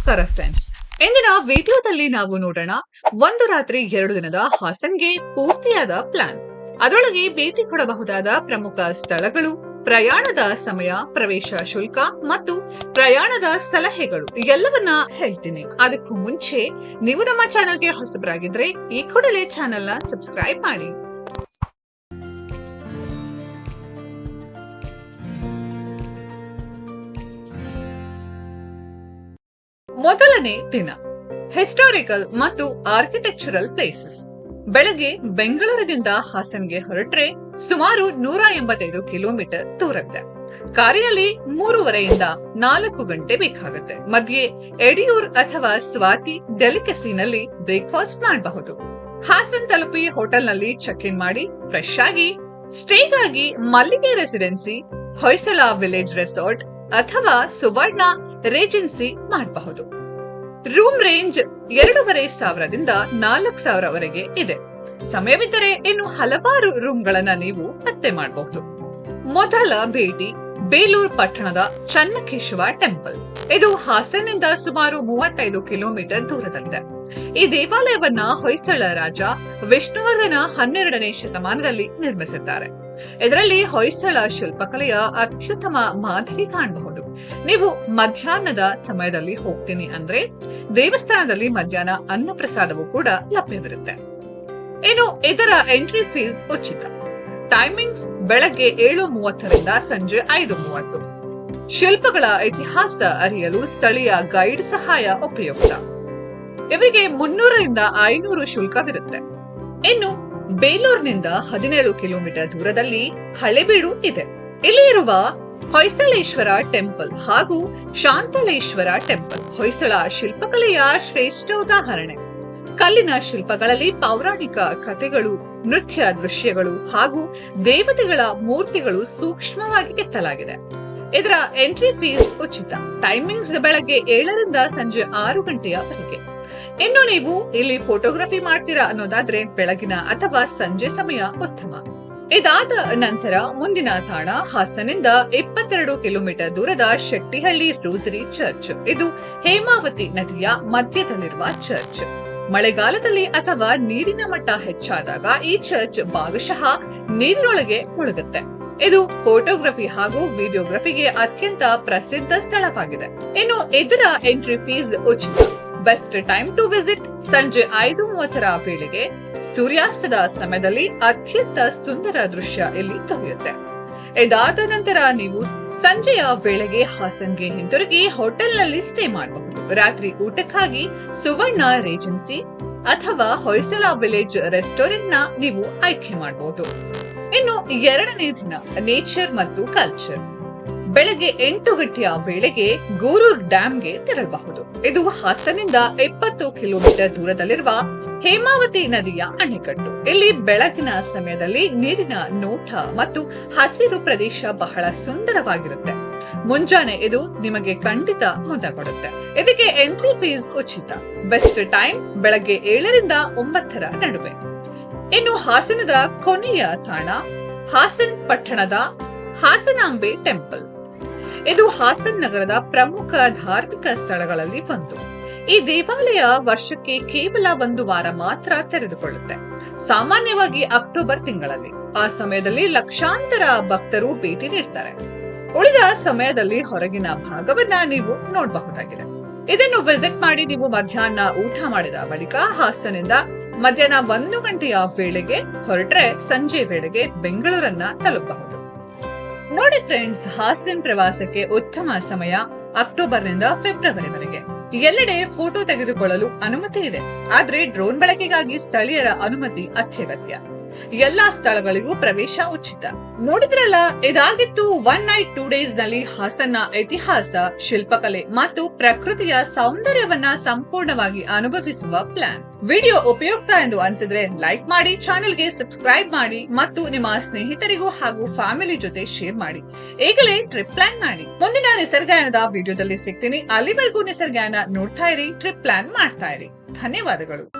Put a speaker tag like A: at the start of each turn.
A: ನಮಸ್ಕಾರ ಫ್ರೆಂಡ್ಸ್ ಇಂದಿನ ವಿಡಿಯೋದಲ್ಲಿ ನಾವು ನೋಡೋಣ ಒಂದು ರಾತ್ರಿ ಎರಡು ದಿನದ ಹಾಸನ್ಗೆ ಪೂರ್ತಿಯಾದ ಪ್ಲಾನ್ ಅದರೊಳಗೆ ಭೇಟಿ ಕೊಡಬಹುದಾದ ಪ್ರಮುಖ ಸ್ಥಳಗಳು, ಪ್ರಯಾಣದ ಸಮಯ, ಪ್ರವೇಶ ಶುಲ್ಕ ಮತ್ತು ಪ್ರಯಾಣದ ಸಲಹೆಗಳು ಎಲ್ಲವನ್ನ ಹೇಳ್ತೀನಿ. ಅದಕ್ಕೂ ಮುಂಚೆ ನೀವು ನಮ್ಮ ಚಾನೆಲ್ಗೆ ಹೊಸಬರಾಗಿದ್ರೆ ಈ ಕೂಡಲೇ ಚಾನೆಲ್ನ ಸಬ್ಸ್ಕ್ರೈಬ್ ಮಾಡಿ. ಮೊದಲನೇ ದಿನ. ಹಿಸ್ಟಾರಿಕಲ್ ಮತ್ತು ಆರ್ಕಿಟೆಕ್ಚರಲ್ ಪ್ಲೇಸಸ್ ಬೆಳಗ್ಗೆ ಬೆಂಗಳೂರಿನಿಂದ ಹಾಸನ್ಗೆ ಹೊರಟ್ರೆ ಸುಮಾರು ನೂರ ಎಂಬತ್ತೈದು ಕಿಲೋಮೀಟರ್ ದೂರವಿದೆ. ಕಾರಿನಲ್ಲಿ ಮೂರುವರೆಯಿಂದ ನಾಲ್ಕು ಗಂಟೆ ಬೇಕಾಗುತ್ತೆ. ಮಧ್ಯೆ ಎಡಿಯೂರ್ ಅಥವಾ ಸ್ವಾತಿ ಡೆಲಿಕಸಿನಲ್ಲಿ ಬ್ರೇಕ್ಫಾಸ್ಟ್ ಮಾಡಬಹುದು. ಹಾಸನ್ ತಲುಪಿ ಹೋಟೆಲ್ನಲ್ಲಿ ಚೆಕ್ ಇನ್ ಮಾಡಿ ಫ್ರೆಶ್ ಆಗಿ ಸ್ಟೇಗಾಗಿ ಮಲ್ಲಿಗೆ ರೆಸಿಡೆನ್ಸಿ ಹೊಯ್ಸಳ ವಿಲೇಜ್ ರೆಸಾರ್ಟ್ ಅಥವಾ ಸುವರ್ಣ ರೇಜೆನ್ಸಿ ಮಾಡಬಹುದು. ರೂಮ್ ರೇಂಜ್ ಎರಡೂವರೆ ಸಾವಿರದಿಂದ ನಾಲ್ಕು ಸಾವಿರವರೆಗೆ ಇದೆ. ಸಮಯವಿದ್ದರೆ ಇನ್ನು ಹಲವಾರು ರೂಮ್ಗಳನ್ನ ನೀವು ಪತ್ತೆ ಮಾಡಬಹುದು. ಮೊದಲ ಭೇಟಿ ಬೇಲೂರು ಪಟ್ಟಣದ ಚನ್ನಕೇಶವ ಟೆಂಪಲ್. ಇದು ಹಾಸನ್ನಿಂದ ಸುಮಾರು ಮೂವತ್ತೈದು ಕಿಲೋಮೀಟರ್ ದೂರದಲ್ಲಿದೆ. ಈ ದೇವಾಲಯವನ್ನ ಹೊಯ್ಸಳ ರಾಜ ವಿಷ್ಣುವರ್ಧನ ಹನ್ನೆರಡನೇ ಶತಮಾನದಲ್ಲಿ ನಿರ್ಮಿಸಿದ್ದಾರೆ. ಇದರಲ್ಲಿ ಹೊಯ್ಸಳ ಶಿಲ್ಪಕಲೆಯ ಅತ್ಯುತ್ತಮ ಮಾದರಿ ಕಾಣಬಹುದು. ನೀವು ಮಧ್ಯಾಹ್ನದ ಸಮಯದಲ್ಲಿ ಹೋಗ್ತೀನಿ ಅಂದ್ರೆ ದೇವಸ್ಥಾನದಲ್ಲಿ ಮಧ್ಯಾಹ್ನ ಅನ್ನಪ್ರಸಾದವು ಕೂಡ ಲಭ್ಯವಿರುತ್ತೆ. ಇನ್ನು ಇದರ ಎಂಟ್ರಿ ಫೀಸ್ ಉಚಿತ. ಟೈಮಿಂಗ್ಸ್ ಬೆಳಗ್ಗೆ ಏಳು ಮೂವತ್ತರಿಂದ ಸಂಜೆ ಐದು ಮೂವತ್ತು ಶಿಲ್ಪಗಳ ಇತಿಹಾಸ ಅರಿಯಲು ಸ್ಥಳೀಯ ಗೈಡ್ ಸಹಾಯ ಉಪಯುಕ್ತ. ಇವರಿಗೆ ಮುನ್ನೂರರಿಂದ ಐನೂರು ಶುಲ್ಕವಿರುತ್ತೆ. ಇನ್ನು ಬೇಲೂರಿನಿಂದ ಹದಿನೇಳು ಕಿಲೋಮೀಟರ್ ದೂರದಲ್ಲಿ ಹಳೆಬೀಡು ಇದೆ. ಇಲ್ಲಿ ಇರುವ ಹೊಯ್ಸಳೇಶ್ವರ ಟೆಂಪಲ್ ಹಾಗೂ ಶಾಂತಲೇಶ್ವರ ಟೆಂಪಲ್. ಹೊಯ್ಸಳ ಶಿಲ್ಪಕಲೆಯ ಶ್ರೇಷ್ಠ ಉದಾಹರಣೆ. ಕಲ್ಲಿನ ಶಿಲ್ಪಗಳಲ್ಲಿ ಪೌರಾಣಿಕ ಕಥೆಗಳು, ನೃತ್ಯ ದೃಶ್ಯಗಳು ಹಾಗೂ ದೇವತೆಗಳ ಮೂರ್ತಿಗಳು ಸೂಕ್ಷ್ಮವಾಗಿ ಕೆತ್ತಲಾಗಿದೆ ಇದರ ಎಂಟ್ರಿ ಫೀಸ್ ಉಚಿತ. ಟೈಮಿಂಗ್ಸ್ ಬೆಳಗ್ಗೆ ಏಳರಿಂದ ಸಂಜೆ ಆರು ಗಂಟೆಯವರೆಗೆ. ಇನ್ನು ನೀವು ಇಲ್ಲಿ ಫೋಟೋಗ್ರಫಿ ಮಾಡ್ತೀರಾ ಅನ್ನೋದಾದ್ರೆ ಬೆಳಗಿನ ಅಥವಾ ಸಂಜೆ ಸಮಯ ಉತ್ತಮ. ಇದಾದ ನಂತರ ಮುಂದಿನ ತಾಣ ಹಾಸನಿಂದ ಇಪ್ಪತ್ತೆರಡು ಕಿಲೋಮೀಟರ್ ದೂರದ ಶೆಟ್ಟಿಹಳ್ಳಿ ರೋಸರಿ ಚರ್ಚ್. ಇದು ಹೇಮಾವತಿ ನದಿಯ ಮಧ್ಯದಲ್ಲಿರುವ ಚರ್ಚ್. ಮಳೆಗಾಲದಲ್ಲಿ ಅಥವಾ ನೀರಿನ ಮಟ್ಟ ಹೆಚ್ಚಾದಾಗ ಈ ಚರ್ಚ್ ಭಾಗಶಃ ನೀರಿನೊಳಗೆ ಮುಳುಗುತ್ತೆ. ಇದು ಫೋಟೋಗ್ರಫಿ ಹಾಗೂ ವಿಡಿಯೋಗ್ರಫಿಗೆ ಅತ್ಯಂತ ಪ್ರಸಿದ್ಧ ಸ್ಥಳವಾಗಿದೆ. ಇನ್ನು ಇದರ ಎಂಟ್ರಿ ಫೀಸ್ ಉಚಿತ. ಬೆಸ್ಟ್ ಟೈಮ್ ಟು ವಿಸಿಟ್ ಸಂಜೆ ಐದು ಮೂವತ್ತರ ವೇಳೆಗೆ ಸೂರ್ಯಾಸ್ತದ ಸಮಯದಲ್ಲಿ ಅತ್ಯಂತ ಸುಂದರ ದೃಶ್ಯ ಇಲ್ಲಿ ದೊರೆಯುತ್ತೆ ಇದಾದ ನಂತರ ನೀವು ಸಂಜೆಯ ವೇಳೆಗೆ ಹಾಸನ್ಗೆ ಹಿಂತಿರುಗಿ ಹೋಟೆಲ್ನಲ್ಲಿ ಸ್ಟೇ ಮಾಡಬಹುದು. ರಾತ್ರಿ ಊಟಕ್ಕಾಗಿ ಸುವರ್ಣ ರೇಜೆನ್ಸಿ ಅಥವಾ ಹೊಯ್ಸಳ ವಿಲೇಜ್ ರೆಸ್ಟೋರೆಂಟ್ನ ನೀವು ಆಯ್ಕೆ ಮಾಡಬಹುದು. ಇನ್ನು ಎರಡನೇ ದಿನ ನೇಚರ್ ಮತ್ತು ಕಲ್ಚರ್. ಬೆಳಗ್ಗೆ ಎಂಟು ಗಂಟೆಯ ವೇಳೆಗೆ ಗೋರೂರ್ ಡ್ಯಾಂಗೆ ತೆರಳಬಹುದು. ಇದು ಹಾಸನಿಂದ ಎಪ್ಪತ್ತು ಕಿಲೋಮೀಟರ್ ದೂರದಲ್ಲಿರುವ ಹೇಮಾವತಿ ನದಿಯ ಅಣೆಕಟ್ಟು. ಇಲ್ಲಿ ಬೆಳಗಿನ ಸಮಯದಲ್ಲಿ ನೀರಿನ ನೋಟ ಮತ್ತು ಹಸಿರು ಪ್ರದೇಶ ಬಹಳ ಸುಂದರವಾಗಿರುತ್ತೆ. ಮುಂಜಾನೆ ಇದು ನಿಮಗೆ ಖಂಡಿತ ಮುದ ಕೊಡುತ್ತೆ ಇದಕ್ಕೆ ಎಂಟ್ರಿ ಫೀಸ್ ಉಚಿತ. ಬೆಸ್ಟ್ ಟೈಮ್ ಬೆಳಗ್ಗೆ ಏಳರಿಂದ ಒಂಬತ್ತರ ನಡುವೆ. ಇನ್ನು ಹಾಸನದ ಕೊನೆಯ ತಾಣ ಹಾಸನ್ ಪಟ್ಟಣದ ಹಾಸನಾಂಬೆ ಟೆಂಪಲ್ ಇದು ಹಾಸನ್ ನಗರದ ಪ್ರಮುಖ ಧಾರ್ಮಿಕ ಸ್ಥಳಗಳಲ್ಲಿ ಒಂದು. ಈ ದೇವಾಲಯ ವರ್ಷಕ್ಕೆ ಕೇವಲ ಒಂದು ವಾರ ಮಾತ್ರ ತೆರೆದುಕೊಳ್ಳುತ್ತೆ. ಸಾಮಾನ್ಯವಾಗಿ ಅಕ್ಟೋಬರ್ ತಿಂಗಳಲ್ಲಿ. ಆ ಸಮಯದಲ್ಲಿ ಲಕ್ಷಾಂತರ ಭಕ್ತರು ಭೇಟಿ ನೀಡ್ತಾರೆ. ಉಳಿದ ಸಮಯದಲ್ಲಿ ಹೊರಗಿನ ಭಾಗವನ್ನ ನೀವು ನೋಡಬಹುದಾಗಿದೆ. ಇದನ್ನು ವಿಸಿಟ್ ಮಾಡಿ ನೀವು ಮಧ್ಯಾಹ್ನ ಊಟ ಮಾಡಿದ ಬಳಿಕ ಹಾಸನಿಂದ ಮಧ್ಯಾಹ್ನ ಒಂದು ಗಂಟೆಯ ವೇಳೆಗೆ ಹೊರಟ್ರೆ ಸಂಜೆ ವೇಳೆಗೆ ಬೆಂಗಳೂರನ್ನ ತಲುಪಬಹುದು. ನೋಡಿ ಫ್ರೆಂಡ್ಸ್ ಹಾಸನ್ ಪ್ರವಾಸಕ್ಕೆ ಉತ್ತಮ ಸಮಯ ಅಕ್ಟೋಬರ್ ಅಕ್ಟೋಬರ್ನಿಂದ ಫೆಬ್ರವರಿವರೆಗೆ. ಎಲ್ಲೆಡೆ ಫೋಟೋ ತೆಗೆದುಕೊಳ್ಳಲು ಅನುಮತಿ ಇದೆ. ಆದ್ರೆ ಡ್ರೋನ್ ಬಳಕೆಗಾಗಿ ಸ್ಥಳೀಯರ ಅನುಮತಿ ಅತ್ಯಗತ್ಯ. ಎಲ್ಲಾ ಸ್ಥಳಗಳಿಗೂ ಪ್ರವೇಶ ಉಚಿತ. ನೋಡಿದ್ರಲ್ಲ, ಇದಾಗಿತ್ತು ಒನ್ ನೈಟ್ ಟೂ ಡೇಸ್ನಲ್ಲಿ ಹಾಸನ್ನ ಇತಿಹಾಸ, ಶಿಲ್ಪಕಲೆ ಮತ್ತು ಪ್ರಕೃತಿಯ ಸೌಂದರ್ಯವನ್ನ ಸಂಪೂರ್ಣವಾಗಿ ಅನುಭವಿಸುವ ಪ್ಲಾನ್ ವಿಡಿಯೋ ಉಪಯುಕ್ತ ಎಂದು ಅನಿಸಿದ್ರೆ ಲೈಕ್ ಮಾಡಿ ಚಾನೆಲ್ಗೆ ಸಬ್ಸ್ಕ್ರೈಬ್ ಮಾಡಿ ಮತ್ತು ನಿಮ್ಮ ಸ್ನೇಹಿತರಿಗೂ ಹಾಗೂ ಫ್ಯಾಮಿಲಿ ಜೊತೆ ಶೇರ್ ಮಾಡಿ. ಈಗಲೇ ಟ್ರಿಪ್ ಪ್ಲಾನ್ ಮಾಡಿ. ಮುಂದಿನ ನಿಸರ್ಗಾಯನದ ವಿಡಿಯೋದಲ್ಲಿ ಸಿಗ್ತೀನಿ. ಅಲ್ಲಿವರೆಗೂ ನಿಸರ್ಗಾಯನ ನೋಡ್ತಾ ಇರಿ ಟ್ರಿಪ್ ಪ್ಲಾನ್ ಮಾಡ್ತಾ ಇರಿ. ಧನ್ಯವಾದಗಳು.